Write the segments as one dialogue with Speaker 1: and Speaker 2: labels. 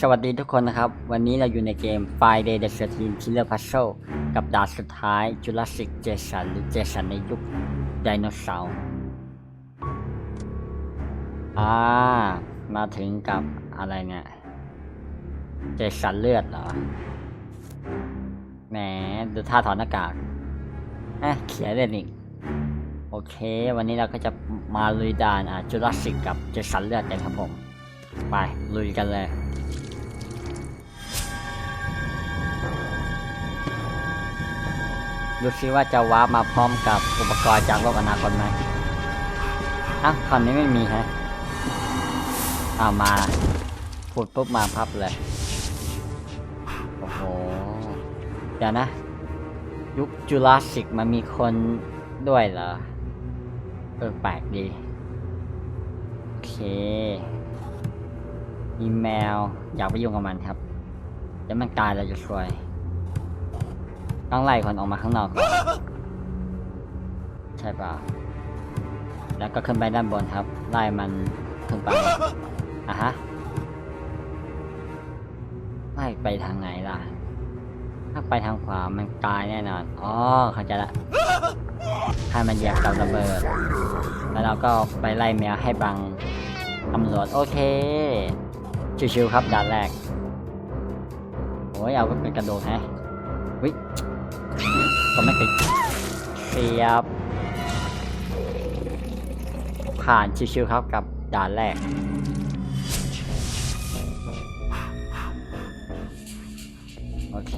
Speaker 1: สวัสดีทุกคนนะครับ วันนี้เราอยู่ในเกม Friday the 13 Killer Puzzle กับดานสุดท้าย Jurassic Jason หรือ Jason ในยุคไดโนเสาร์อ่า มาถึงกับอะไรเนี่ยเจสันเลือดเหรอ แหม ดูท่าถอดหน้ากากอะเขียนเลยนี่โอเค วันนี้เราก็จะมาลุยด่านอ่าจูราสสิกกับเจสันเลือดกันครับผม ไป ลุยกันเลย ดูซิว่าจะวาร์ปมาพร้อมกับอุปกรณ์จากโลกอนาคตไหมอะคราวนี้ไม่มีฮะเอามาพูดปุ๊บมาพับเลย โอ้โห เดี๋ยวนะ ยุคจูราสิกมันมีคนด้วยเหรอ เออแปลกดี โอเคมีแมว อยากไปยุ่งกับมันครับเดี๋ยวมันตายเราจะช่วย ต้องไล่คนออกมาข้างนอกก่อนใช่ป่ะแล้วก็ขึ้นไปด้านบนครับ ไล่มันขึ้นไปอะฮะไล่ไปทางไหนล่ะ ถ้าไปทางขวามันตายแน่นอนอ๋อเข้าใจละให้มันเหยียบกับระเบิด แล้วเราก็ไปไล่แมวให้บังตำรวจโอเค ชิวๆครับด่านแรกโอ้ยเอาก็เป็นกระโดดแฮะวิ ก็ไม่ติดเสียบผ่านชิวๆครับกับด่านแรก โอเค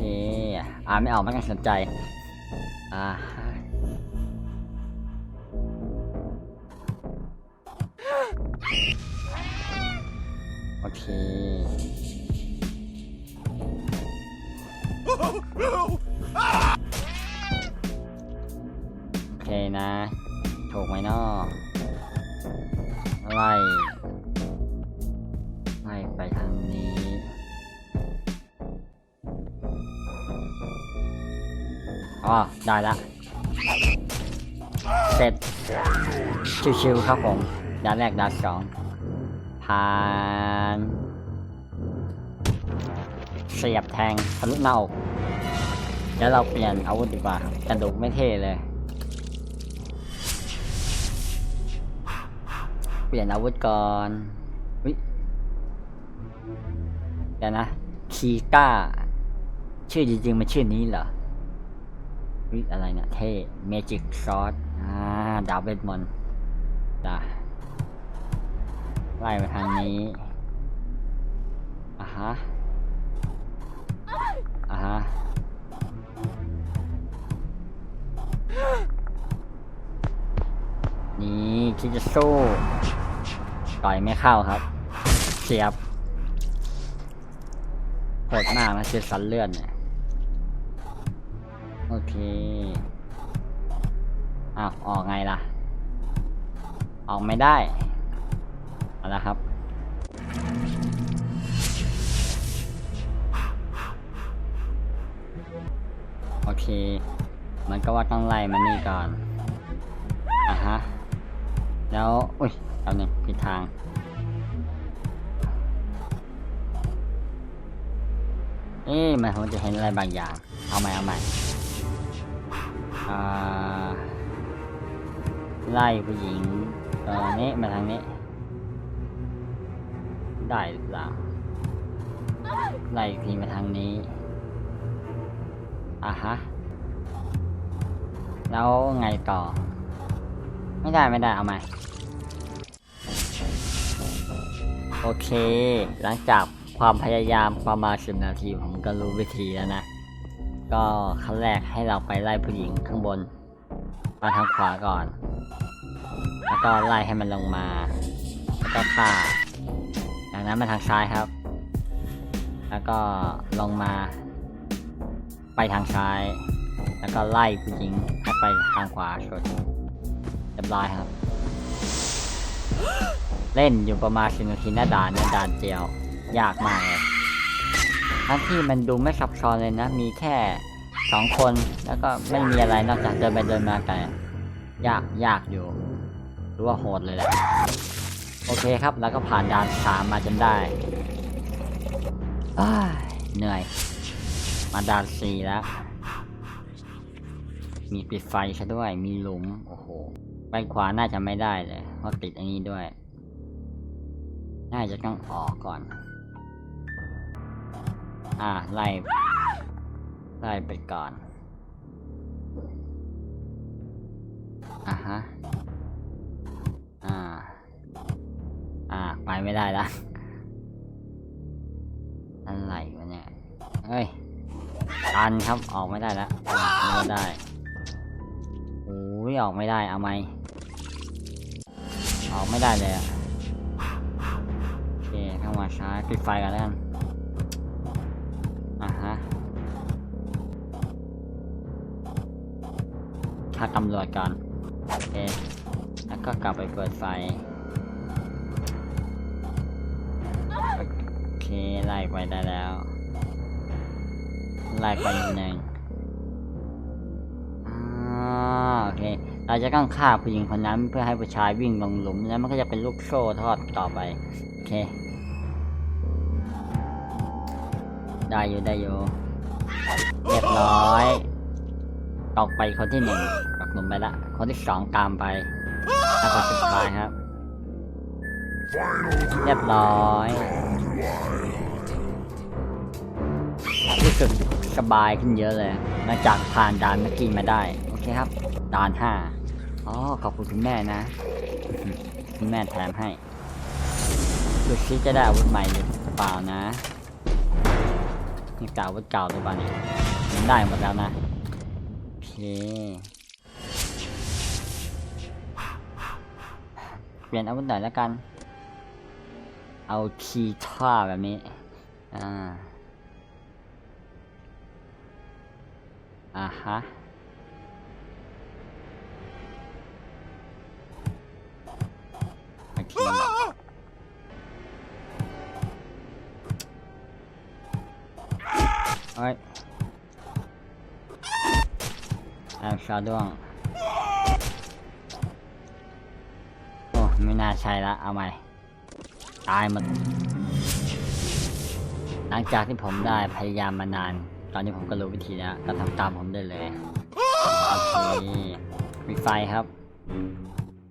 Speaker 1: อ่าไม่ออกไม่ต้องสนใจ อ่าโอเค นะ ถูกไหมนาะไล่ไล่ไปทางนี้ อ๋อ ได้ละ เสร็จ ชิวๆครับผม ด่านแรกด่านสองผ่านเสียบแทงทะลุหน้าอกเดี๋ยวเราเปลี่ยนอาวุธดีกว่ากระดูกไม่เท่เลย เปลี่ยนอาวุธก่อนวิเดี๋ยวนะ คีก้า ชื่อจริงๆ มันชื่อนี้เหรอ วิอะไรเนี่ยเท่ เมจิกซอสอ่า ดาวเวทมนต์จ้ะไล่มาทางนี้อะฮะอะฮะ นี่คิดจะสู้ต่อยไม่เข้าครับเสียบโหดมากนะเสียสันเลื่อดเนี่ยโอเคอ้าวออกไงล่ะ ออกไม่ได้เอาละครับโอเค มันก็ว่าต้องไล่มันนี่ก่อนอะฮะ แล้วอุ้ยเอาหนึ่งผิดทาง เอ๊ะมันคงจะเห็นอะไรบางอย่าง เอาใหม่เอาใหม่ไล่ผู้หญิงตอนนี้มาทางนี้ ได้หรือเปล่าไล่ทีมาทางนี้อะฮะ แล้วไงต่อ ไม่ได้ไม่ได้เอาใหม่โอเค หลังจากความพยายามประมาณสิบนาทีผมก็รู้วิธีแล้วนะ ก็ขั้นแรกให้เราไปไล่ผู้หญิงข้างบน มาทางขวาก่อน แล้วก็ไล่ให้มันลงมา แล้วก็ฆ่าจากนั้นมาทางซ้ายครับ แล้วก็ลงมา ไปทางซ้าย แล้วก็ไล่ผู้หญิงให้ไปทางขวาสุด เรียบร้อยครับ เล่นอยู่ประมาณสิบนาทีหน้าด่านเนี่ยด่านเจียวยากมากเลยทั้งที่มันดูไม่ซับซ้อนเลยนะ มีแค่สองคนแล้วก็ไม่มีอะไรนอกจากเดินไปเดินมาแต่ยากยากอยู่หรือว่าโหดเลยแหละโอเคครับ แล้วก็ผ่านด่านสามมาจนได้เหนื่อย มาด่านซีแล้ว มีปิดไฟซะด้วยมีหลุม โอ้โห ไปขวาน่าจะไม่ได้เลย เพราะติดอันนี้ด้วย น่าจะต้องออกก่อน อ่าไล่ไล่ไปก่อนอะฮะ อ่า อ่า ไปไม่ได้ละ อะไรวะเนี่ย เฮ้ย ตันครับ ออกไม่ได้แล้วไม่ได้ โอ้ยออกไม่ได้ เอาไหม ออกไม่ได้เลยอะโอเคเข้ามาช้าปิดไฟกันแล้วกันอะฮะถ้าตำรวจก่อนโอเคแล้วก็กลับไปเปิดไฟโอเคไล่ไปได้แล้วไล่ไปอีกหนึ่ง เราจะต้องฆ่าผู้หญิงคนนั้นเพื่อให้ผู้ชายวิ่งลงหลุมแล้วมันก็จะเป็นลูกโซ่ทอดต่อไป โอเค ได้อยู่ได้อยู่เรียบร้อย ตกไปคนที่หนึ่งตกหลุมไปละ คนที่สองตามไปแล้วคนสุดท้ายครับ เรียบร้อยรู้สึกสบายขึ้นเยอะเลยหลังจากผ่านด่านเมื่อกี้มาได้ โอเคครับด่านห้า อ๋อขอบคุณคุณแม่นะคุณแม่แถมให้ดูซิจะได้อาวุธใหม่หรือเปล่านะนี่เก่าอาวุธเก่าหรือเปล่านี่ยยังได้หมดแล้วนะโอเคเปลี่ยนอาวุธหน่อยแล้วกัน เอาคีท่าแบบนี้ อ่า อ่าฮะ เฮ้ยแอมชาด้วง โอ้ไม่น่าใช่ละ เอาใหม่ ตายหมด หลังจากที่ผมได้พยายามมานาน ตอนนี้ผมก็รู้วิธีแล้วก็ทำตามผมได้เลย โอเคมีไฟครับ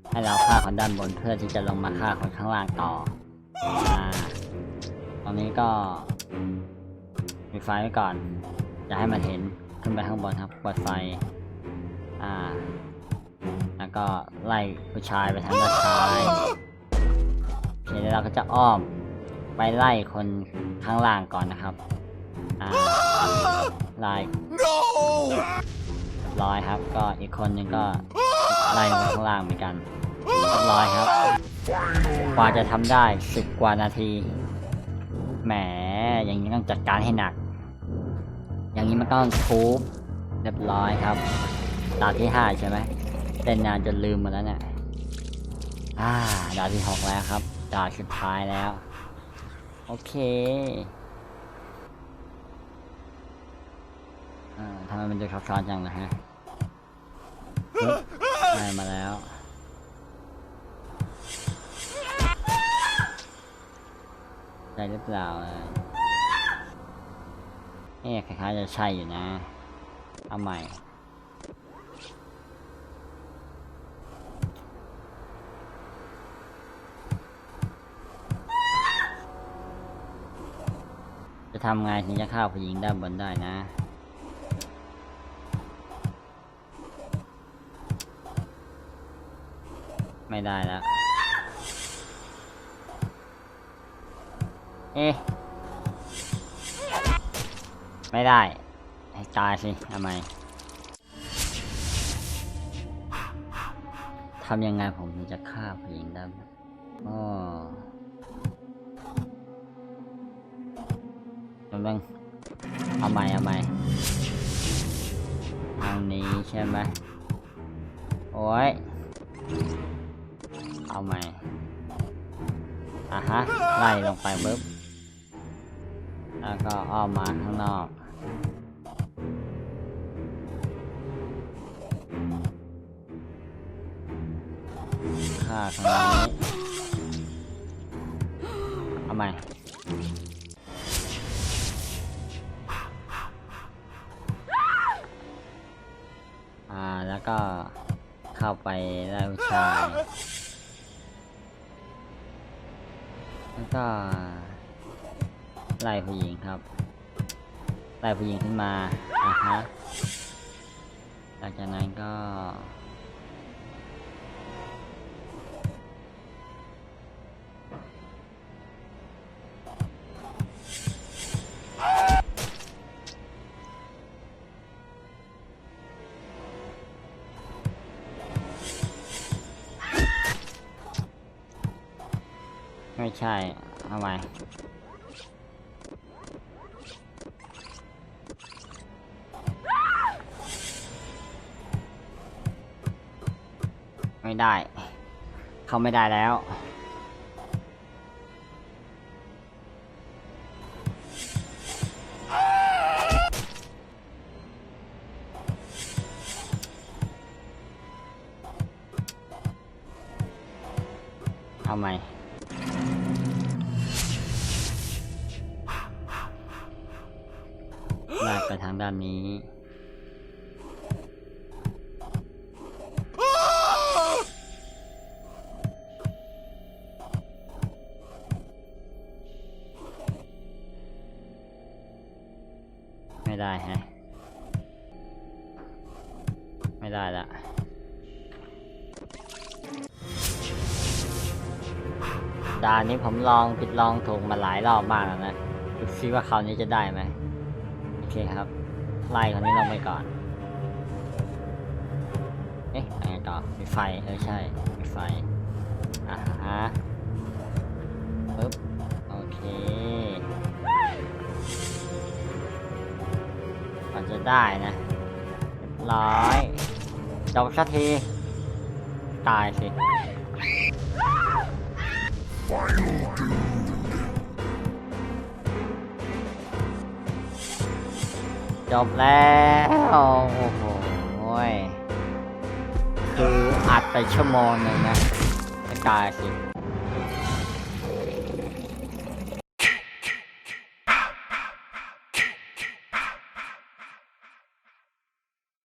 Speaker 1: ให้เราฆ่าคนด้านบนเพื่อที่จะลงมาฆ่าคนข้างล่างต่อ อ่า ตอนนี้ก็ มีไฟไว้ก่อน อย่าให้มันเห็นขึ้นไปข้างบนครับเปิดไฟ อ่า แล้วก็ไล่ผู้ชายไปทางด้านซ้ายโอเคแล้วเราก็จะอ้อมไปไล่คนข้างล่างก่อนนะครับ อ่า ไล่
Speaker 2: No!
Speaker 1: เรียบร้อยครับ ก็อีกคนหนึ่งก็ไล่ลงไปข้างล่างเหมือนกันเรียบร้อยครับ กว่าจะทำได้สิบกว่านาที แหม อย่างนี้ต้องจัดการให้หนัก อย่างนี้มันต้องทุบเรียบร้อยครับตาที่ห้าใช่ไหมเต้นนานจนลืมหมดแล้วเนี่ยอ่าดาวที่หกแล้วครับดาวสุดท้ายแล้ว โอเคอ่าทำไมมันดูซับซ้อนจังนะฮะได้มาแล้วได้หรือเปล่าอะ เอ๊ะคล้ายๆจะใช่อยู่นะ เอาใหม่ จะทำไงถึงจะฆ่าผู้หญิงด้านบนได้นะไม่ได้แล้ว เอ๊ะ ไม่ได้ ให้ตายสิทำไมทำยังไงผมถึงจะฆ่าผู้หญิงได้บ้างอ๋อจำเป็นเอาใหม่เอาใหม่ทางนี้ใช่ไหมโอ้ย เอาใหม่อะฮะ ไล่ลงไปปุ๊บ แล้วก็อ้อมมาข้างนอกฆ่าทางนี้เอาใมอ่าแล้วก็เข้าไปแล้วใชายแล้วก็ ไล่ผู้หญิงครับ ไล่ผู้หญิงขึ้นมาอะฮะหลังจากนั้นก็ไม่ใช่ เอาให ไม่ได้ เขาไม่ได้แล้ว เอาใหมลากไปทางด้านนี้ ไม่ได้แฮะ ไม่ได้ละด่านนี้ผมลองผิดลองถูกมาหลายรอบมากแล้วนะดูซิว่าคราวนี้จะได้ไหมโอเคครับ ไล่คนนี้ลงไปก่อน เอ๊ะไรต่อมีไฟ เออใช่มีไฟ อ่าฮะปึ๊บ ได้นะร้อยจบสักที ตายสิ จบแล้ว โอ้โหยคืออัดไปชั่วโมงหนึ่งนะ ตายสิ